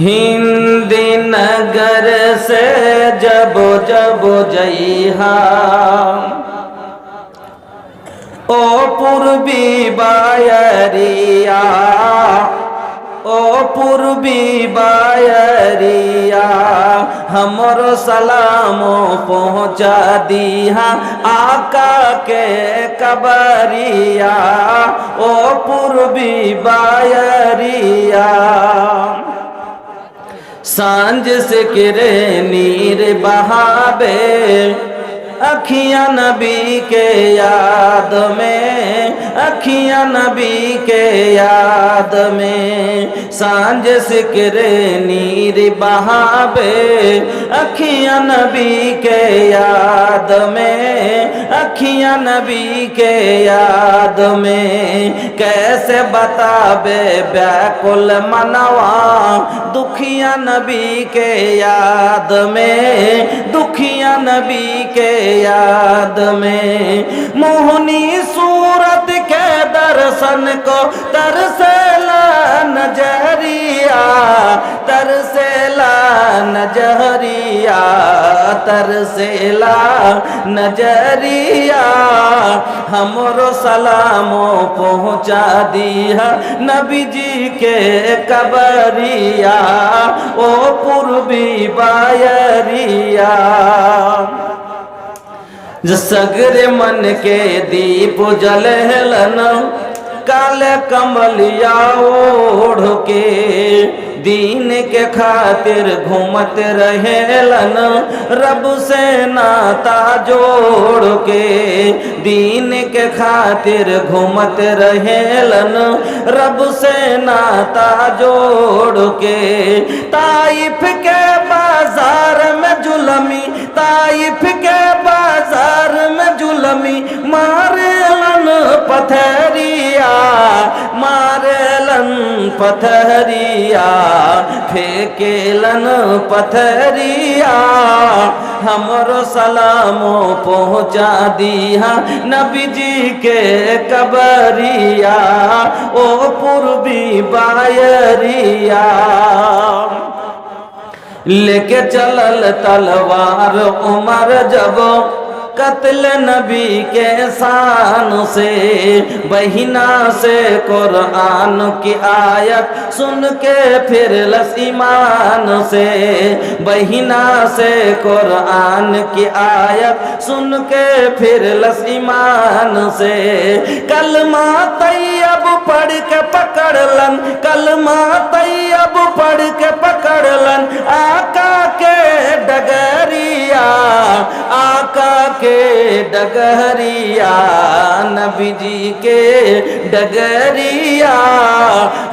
ہند نگر سے جب جب جیہا۔ او پوربی بایریا۔ او پوربی بایریا۔ ہمر سلام پہنچا دیا آقا کے کبریا او پوربی بایریا۔ سانج سے کرے نیر بہابے اکھیاں نبی کے یاد میں اکھیاں نبی کے یاد میں سانج سکر نیر بہابے اکھیاں نبی کے یاد میں اکھیاں نبی کے یاد میں کیسے بتا بے بیکل منوا دکھیاں نبی کے یاد میں، دکھیاں نبی کے یاد میں۔ موہنی صورت کے درسن کو ترسلا نجریہ نجریہ ترسلا نجریہ ہمرو سلامو پہنچا دیا نبی جی کے قبریہ۔ او پوربی بایریہ سگر من کے دیپ جلہلن کال کملیا اوڑھ کے دین کے خاطر گھومت رہلن، رب سے ناتا جوڑ کے دین کے خاطر گھومت رہلن، رب سے ناتا جوڑ کے طائف کے بازار میں ظلمی طائف کے بازار میں ظلمی مارلن پتھریا مارلن پتھریا پھیکلن پتھریا ہمرو سلامو پہنچا دیا نبی جی کے قبریا او پوربی بایریا لے کے چلل تلوار عمر جب قتل نبی کے سان سے بہنا سے قرآن کی آیت سن کے پھر لس ایمان سے بہنا سے قرآن کی آیت سن کے پھر لس ایمان سے۔ کلمہ طیب پڑھ کے پکڑ لن، کلمہ طیب پڑھ کے پکڑ لن، آقا کے ڈگریا کے ڈگریا نبی جی کے ڈگریا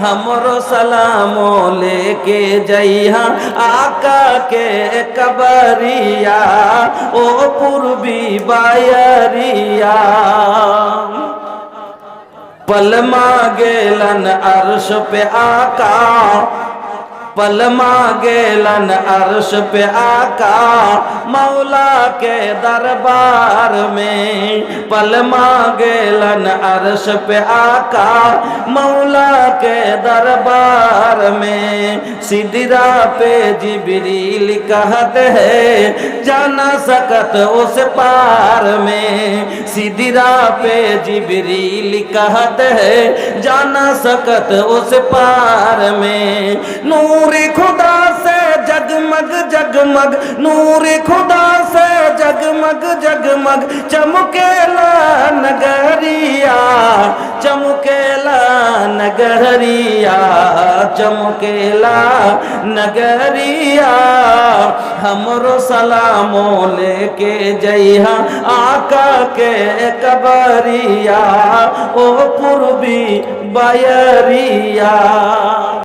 ہمرو سلامو لے کے جیہا آقا کے قبریا۔ او پوربی بایریا۔ پل گیلن عرش پہ آقا۔ پل گیلن عرش پہ آقا مولا کے دربار میں۔ پل گیلن عرش پہ آقا مولا کے دربار میں۔ سدرا پہ جبریل کہت ہے جانا سکت اس پار میں۔ سدرا پہ جبریل کہت ہے جانا سکت اس پار میں۔ نور خدا سے جگمگ جگمگ نور خدا سے جگمگ جگمگ چمکیلا نگریا چمکیلا نگریا چمکیلا نگریا ہمرو سلامو لے کے جیہا آقا کے قبریا، او پوربی بایریا۔